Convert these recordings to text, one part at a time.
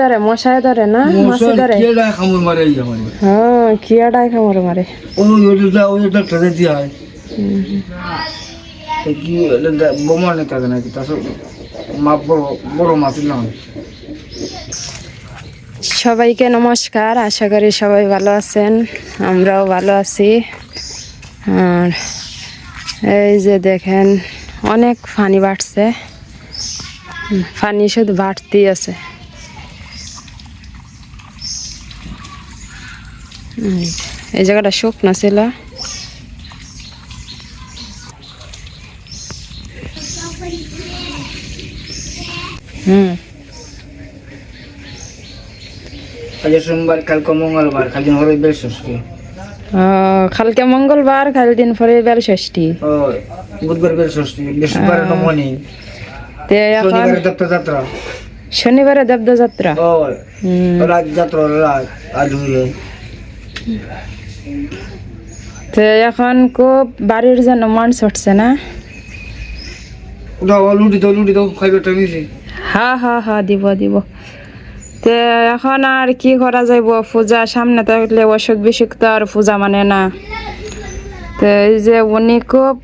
ধরে মশায় ধরে না? মাছি ধরে মারে হ্যাঁ কিয়াটাই খামর মারে ওই ওইটা ওই ডাক্তার দিয়া হয় কি বোমা নেই থাকে নাকি? তার মা বড় বড় মাছ না সবাইকে নমস্কার আশা করি সবাই ভালো আছেন আমরাও ভালো আছি। আর এই যে দেখেন অনেক পানি বাড়ছে। পানি শুধু বাড়তেই আছে। এই জায়গাটা শুকনো ছিল? হুম। সোমবার, কালকে মঙ্গলবার খালি হরে বেশ কালকে মঙ্গলবার কাল দিন পরে বেল ষষ্ঠী বুধবার বেশ ষষ্ঠী বৃহস্পতিবার নমনি তে এখন যাত্রা শনিবারে দেবদ যাত্রা রাত যাত্রা রাত হয়ে তো এখন খুব বাড়ির জন্য মন ছটছে না। দাও লুটি দাও লুটি দাও খাইবে টাইমিছি হা হা হা দিব দিব। তে এখন আর কি করা যাইব? পূজা সামনে থাকলে অসুখ বিসুখ তো আর পূজা মানে না। তো এই যে উনি খুব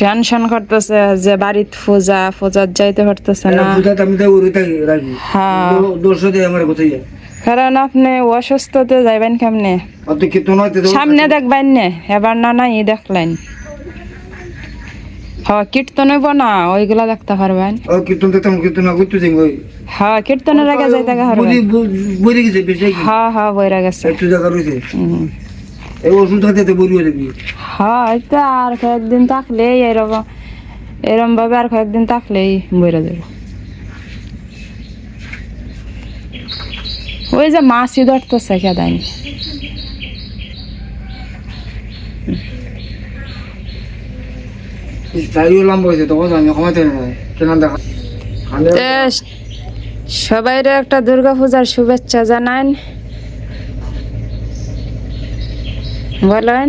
টেনশন করতেছে যে বাড়িত পূজা পূজার যাইতে পারতেছে না। হ্যাঁ যায় কারণ আপনি অসুস্থতে যাইবেন কেমনে? সামনে দেখবেন না এবার না নাই দেখলেন। হ্যাঁ কীর্তন হইব না ওইগুলা দেখতে পারবেন। ও কীর্তন ওই। হ্যাঁ কীর্তনের আগে যাইতে পারবেন। বুঝে গেছে বেশি হ্যাঁ হ্যাঁ বইরা গেছে। একটু জায়গা রয়েছে? এই ওষুধ হাতে তো বড়ি হয়ে যাবি হ্যাঁ আর কয়েকদিন থাকলেই এরকম এরকম ভাবে আর কয়েকদিন থাকলেই বইরা যাবে ওই যে মাছি ধরতেছে কেদাই সবাই একটা দুর্গা পূজার শুভেচ্ছা জানান বলেন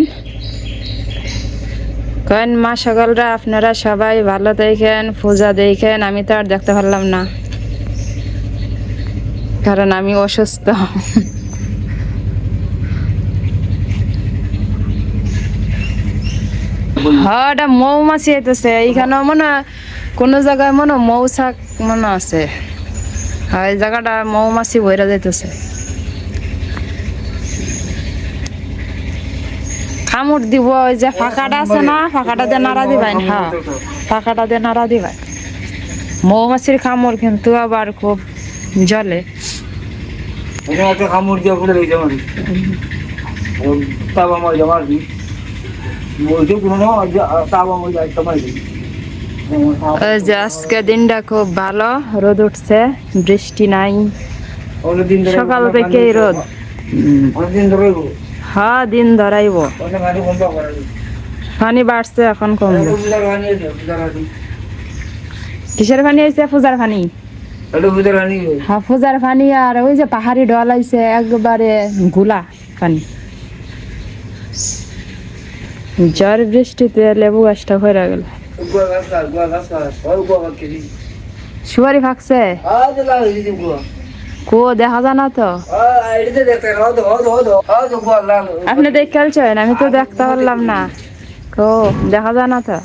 কেন মা সকলরা আপনারা সবাই ভালো দেখেন, পূজা দেখেন, আমি তো আর দেখতে পারলাম না। কারণ আমি অসুস্থ। হ্যাঁ এটা মৌমাছি আইতেছে এইখানে মনে কোনো জায়গায় মনে মৌচাক মনে আছে। আর এই জায়গাটা মৌমাছি বইরা যাইতেছে। কামড় দিব ওই যে ফাঁকাটা আছে না ফাঁকাটা দিয়ে নাড়া দিবেন হ্যাঁ। ফাঁকাটা দিয়ে নাড়া দিবেন। মৌমাছির কামড় কিন্তু আবার খুব জলে কামড় দিয়ে যে দিনটা খুব ভালো, রোদ উঠছে, বৃষ্টি নাই। সকাল থেকেই রোদ। হ্যাঁ দিন ধরাইব। পানি বাড়ছে, এখন গানি কিসের পানি আইছে পূজার পানি। হ্যাঁ পূজার পানি আর ওই যে পাহাড়ি ডল আইছে একবারে গুলা পানি। ঝড় বৃষ্টিতে লেবু গাছটা হয়ে গেল। সুপারি ফাঁকছে? কো দেখা যায় না তো? আপনি দেখ খেলছেন আমি তো দেখতে পারলাম না। কো দেখা যায় না তো?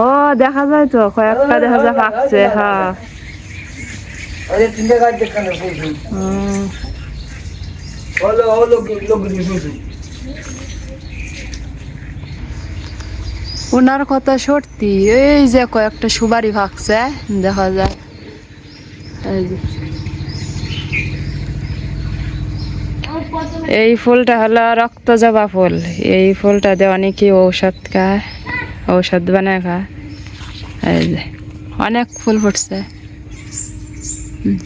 ও দেখা যায় তো কয়েকটা দেখা যায় ফাঁকছে হ্যাঁ। ওনার কথা সত্যি। এই যে কয়েকটা সুবারি ভাগছে দেখা যায়। এই ফুলটা হলো রক্ত জবা ফুল। এই ফুলটা দিয়ে অনেকেই ঔষধ খায়, ঔষধ বানায় খায়। অনেক ফুল ফুটছে। হুম।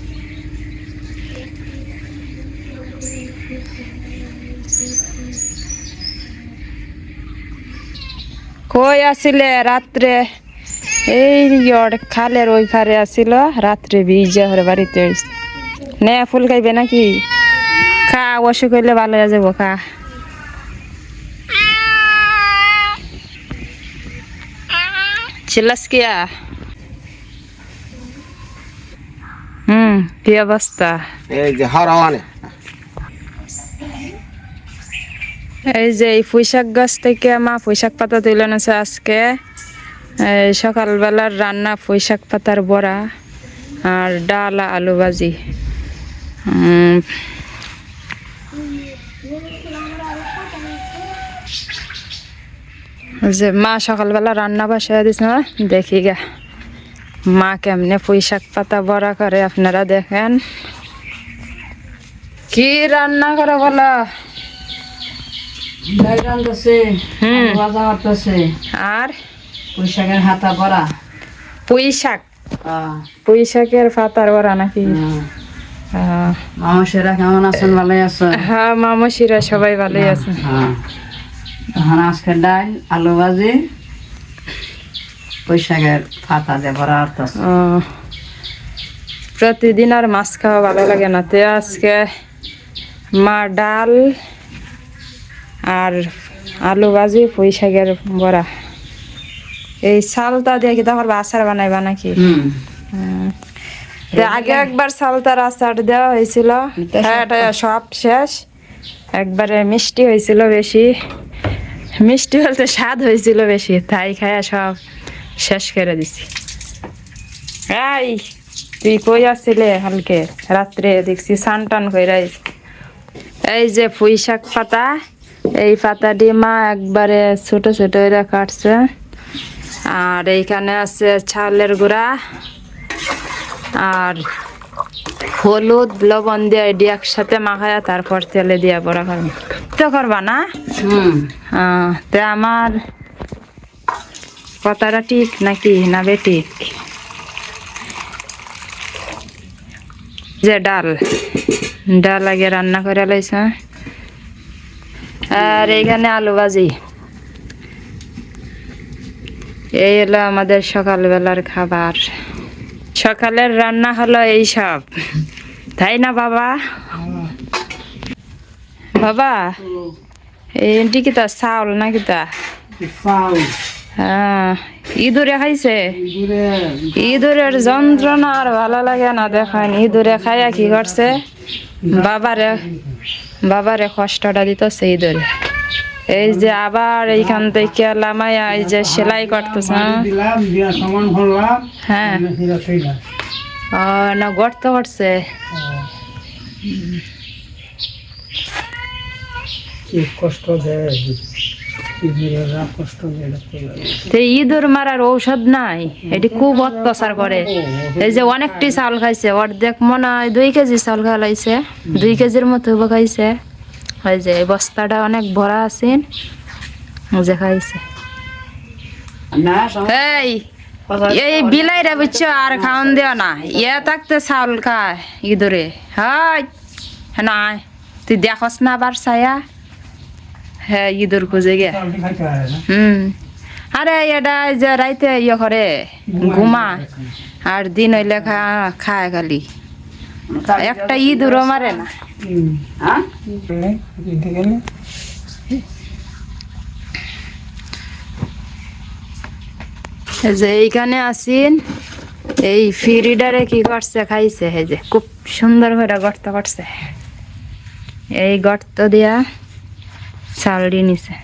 কই আসিলে রাত্রে? এই খালের ওই ফারে আসিল, রাত্রে বিজে হরে বাড়িতে নে, ফুল খাইবে নাকি? খা, অসুখ হইলে ভালো যাব খা। চিল্লাস কিয়া? হুম, কি অবস্থা? এই যে এই যে এই পুঁইশাক গাছ থেকে মা পুঁইশাক পাতা তুলে এনেছে আজকে। সকালবেলার রান্না পুঁইশাক পাতার বড়া আর ডাল আলু ভাজি। যে মা সকালবেলা রান্না বসায় দিস না, দেখি গা। মা কেমনে পুঁইশাক পাতা বড়া করে, আপনারা দেখেন। কি রান্না করে বলো? হুম। আর? হাতা বড়া। পুঁই শাকের বড়া নাকি? মামাসেরা কেমন আছেন? ভালোই আছেন? হ্যাঁ মামসিরা সবাই ভালোই হ্যাঁ এখন আজকে ডাল আলু ভাজি পুঁই শাকের পাতা দিয়ে বড়া করতেছে প্রতিদিন আর মাছ খাওয়া ভালো লাগে না। তে আজকে মা ডাল আর আলু ভাজি পুঁই শাকের বড়া। এই চালটা দিয়ে কি তারপর আচার বানাইবা নাকি? হুম। আগে একবার সালতার আচার দেওয়া হয়েছিল। হ্যাঁ সব শেষ। একবারে মিষ্টি হয়েছিল বেশি। মিষ্টি বলতে স্বাদ হয়েছিল বেশি। তাই খায়া সব শেষ করে দিছি। এই তুই কই আসছিলে হালকে রাত্রে দেখছি সান টান কইরা এই যে পুঁই শাক পাতা। এই পাতা দিয়ে মা একবারে ছোট ছোট করে কাটছে। আর এইখানে আছে ছালের গুঁড়া আর হলুদ লবণ দিয়ে এটি একসাথে মাখায়া তারপর তেলে দিয়া বড়া করব তো করবা না? তে আমার কথাটা ঠিক নাকি না বেঠিক যে ডাল ডাল আগে রান্না করে লাইছ। আর এইখানে আলু ভাজি। এই হলো আমাদের সকালবেলার খাবার। সকালের রান্না হলো এই সব। তাই না বাবা? বাবা এটি কি তা চাউল না কি তা ইঁদুরে খাইছে? ইঁদুরের যন্ত্রণা আর ভালো লাগে না দেখেন ইঁদুরে খাইয়া কি করছে? বাবারে বাবারে কষ্টটা দিত সেই ধরে এই যে আবার এইখান থেকে লামাইয়া এই যে সেলাই করতেছে হ্যাঁ? হ্যাঁ। ও, না, গর্ত করছে। কষ্ট দেয়। ইঁদুর মারার ঔষধ নাই এটি খুব অত্যাচার করে। এই যে অনেকটি চাউল খাইছে অর্ধেক মনে হয় দুই কেজি চাউল খাইছে দুই কেজির মতো খাইছে। ওই যে বস্তাটা অনেক ভরা আছে যে খাইছে। এই এই বিলাইরা বুঝছ আর খাওয়ান দিও না। ইয়ে থাকতে চাউল খায় ইঁদুরে। হয় নাই তুই দেখস না আবার ছায়া। হ্যাঁ ইঁদুর খুঁজে গে। হুম। আরে এটা যে রাইতে ইয়ে করে ঘুমা। আর দিন হইলে খা- খায় খালি। একটা ইঁদুরও মারে না। হ্যাঁ? যে এইখানে আসিন এই ফিরিডারে কি করছে খাইছে এই যে খুব সুন্দর করে গর্ত করছে। এই গর্ত দিয়া চালডি নিছে।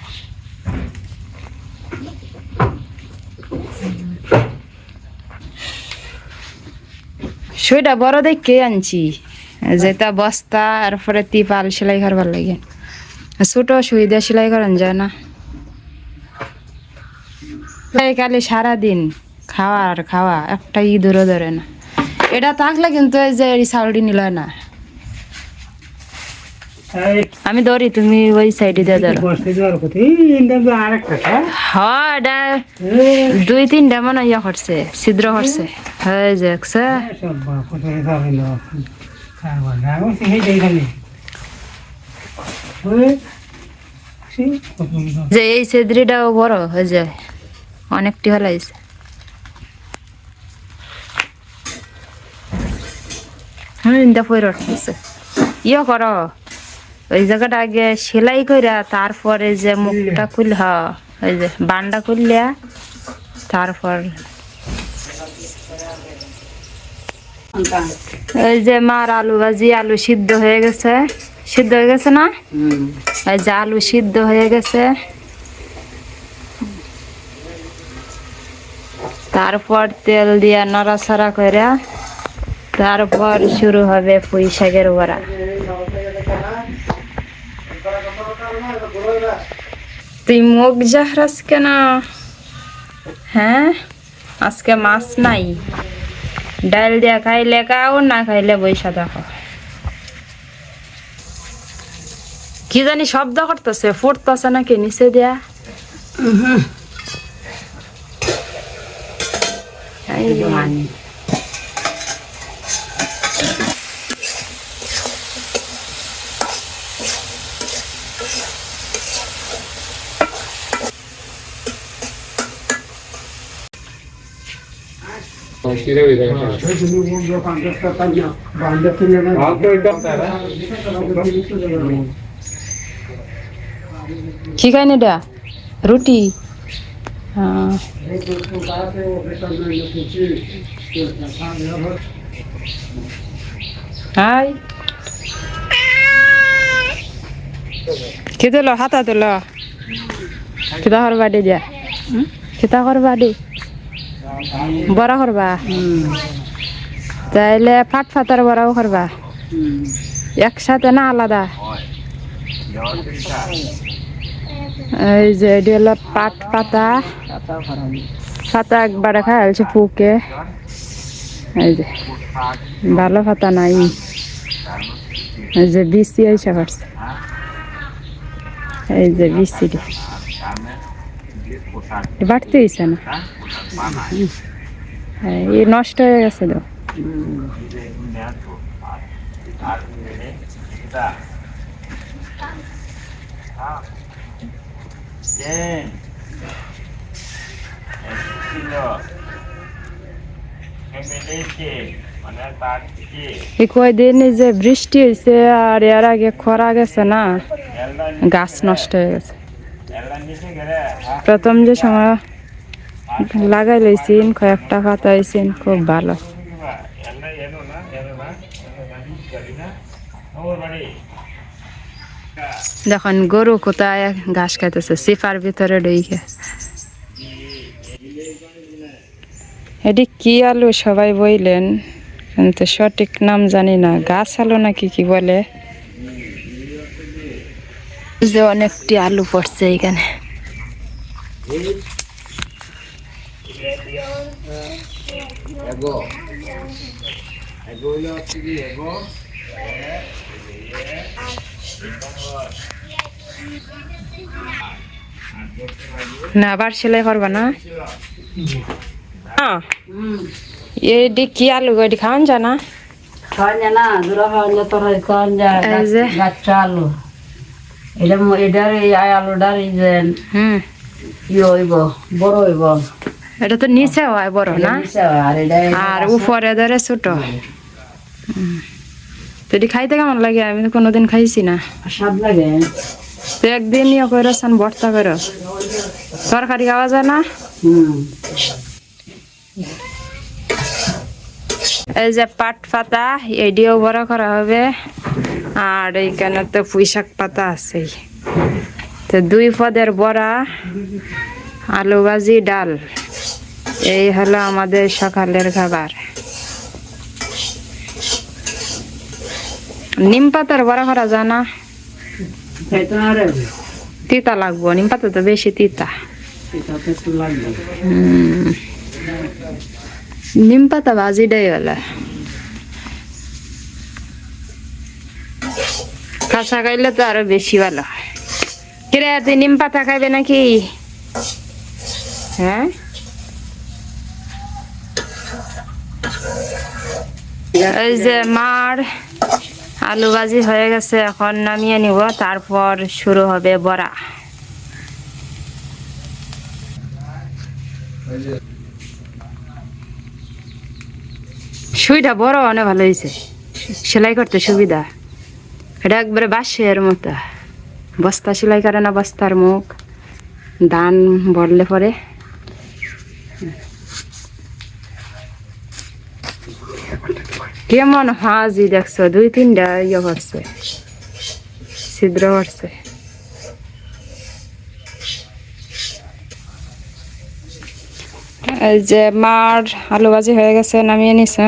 সেটা বড় দেখে আনছি? যেটা বস্তা তারপরে তিপাল সেলাই করবার লাগে। ছোট সুবিধা সেলাই করান যায় না। কালে সারাদিন খাওয়া আর খাওয়া, একটা ইঁদুরও ধরে না। এটা থাকলে কিন্তু এই যে এই চাউলটি নিল না। আমি ধরি তুমি ওই সাইডে দিয়ে ধরো। হ্যাঁ? হ্যাঁ দুই তিনটা মনে ইয়া করছে ছিদ্র করছে। হয়ে যাচ্ছে। যে এই ছিদ্রিটাও বড় হয়ে যায় অনেকটি হলাইছে হুম ইন্দা পয়র ইয়ে করো। ওই জায়গাটা আগে সেলাই কইরা তারপরে যে মুখটা খুল হ ওই যে বান্ডা খুললিয়া তারপর এই যে মার আলু ভাজি আলু সিদ্ধ হয়ে গেছে। সিদ্ধ হয়ে গেছে না? এই যে আলু সিদ্ধ হয়ে গেছে। তারপর তেল দিয়া নড়াচড়া করে তারপর শুরু হবে পুঁই শাকের বড়া। তুই মুখ জাহরাস কেন? হ্যাঁ? আজকে মাছ নাই। ডাল দিয়া খাইলে খাও না খাইলে বৈশা দেখো। কি জানি শব্দ করতেছে ফুটতেছে নাকি নিচে দিয়া? এই কি খাই না এটা রুটি হ্যাঁ হাই খেতে লো হাতা তোল কিতা করবা দে দিয়া কিতা করবা দে বড়া করবা? তাইলে ফাট ফাটার বড়াও করবা। একসাথে না আলাদা? এই যে এটি হলো পাট পাতা। পাতা একবারে খাই আছে পুকে। এই যে, ভালো পাতা নাই। এই যে বিসি এসে পারছে এই যে বিসি বাড়তে হয়েছে না? হ্যাঁ, এই নষ্ট হয়ে গেছে তো। যে বৃষ্টি হয়েছে আর এর আগে খরা গেছে না গাছ নষ্ট হয়ে গেছে। প্রথম যে সময় লাগাই লইছিন, কয়েকটা পাতা হয়েছেন খুব ভালো। এলডা এনো না এনো না গাড়ি না ওর বাড়ি দেখুন, গরু কোথায় ঘাস খাইতেছে সিফার ভিতরে ঢুকে এটি কি আলু সবাই বইলেন, কিন্তু সঠিক নাম জানি না। গাছ আলু নাকি কি বলে? যে অনেকটি আলু পড়ছে এখানে। এগো। এগো হইল হচ্ছে কি এগো। না আবার সেলাই করবা না? হ্যাঁ। এটি কি আলু এটি খাওয়ান না? যে। গাছটা আলু। এটার এই আই আলুটার এই যে হুম। ই হইব বড় হইব। এটা তো নিচে হয় বড় না? আর উপরে ধরে ছোট। তো এটি খাইতে কেমন লাগে? আমি তো কোনোদিন খাইছি না। স্বাদ লাগে। তো একদিন ইয়ে করে সান ভর্তা করে তরকারি খাওয়া যায় না? এই যে পাট পাতা এডিও বড় করা হবে। আর এইখানে তো পুঁই শাক পাতা আছে তো দুই পদের বড়া আলু ভাজি ডাল। এই হলো আমাদের সকালের খাবার। নিম পাতার বড়া করা যায় না? খাইতে না রে তিতা লাগবো নিম পাতা তো বেশি তিতা। নিম পাতা ভাজিটাই হলে। কাঁচা খাইলে তো আরও বেশি ভালো হয়। কিরে তুই নিম পাতা খাইবে নাকি? হ্যাঁ? এই যে মার আলু ভাজি হয়ে গেছে, এখন নামিয়ে নিব, তারপর শুরু হবে বড়া। সুইটা বড় অনেক ভালো হয়েছে সেলাই করতে সুবিধা। এটা একবারে বাঁশের মতো। বস্তা সেলাই করে না বস্তার মুখ। ধান বললে পরে কেমন হাজি দেখছ? দুই, তিনটা ইয়ে করছে। ছিদ্র করছে। যে মার আলু ভাজি হয়ে গেছে, নামিয়ে নিছে।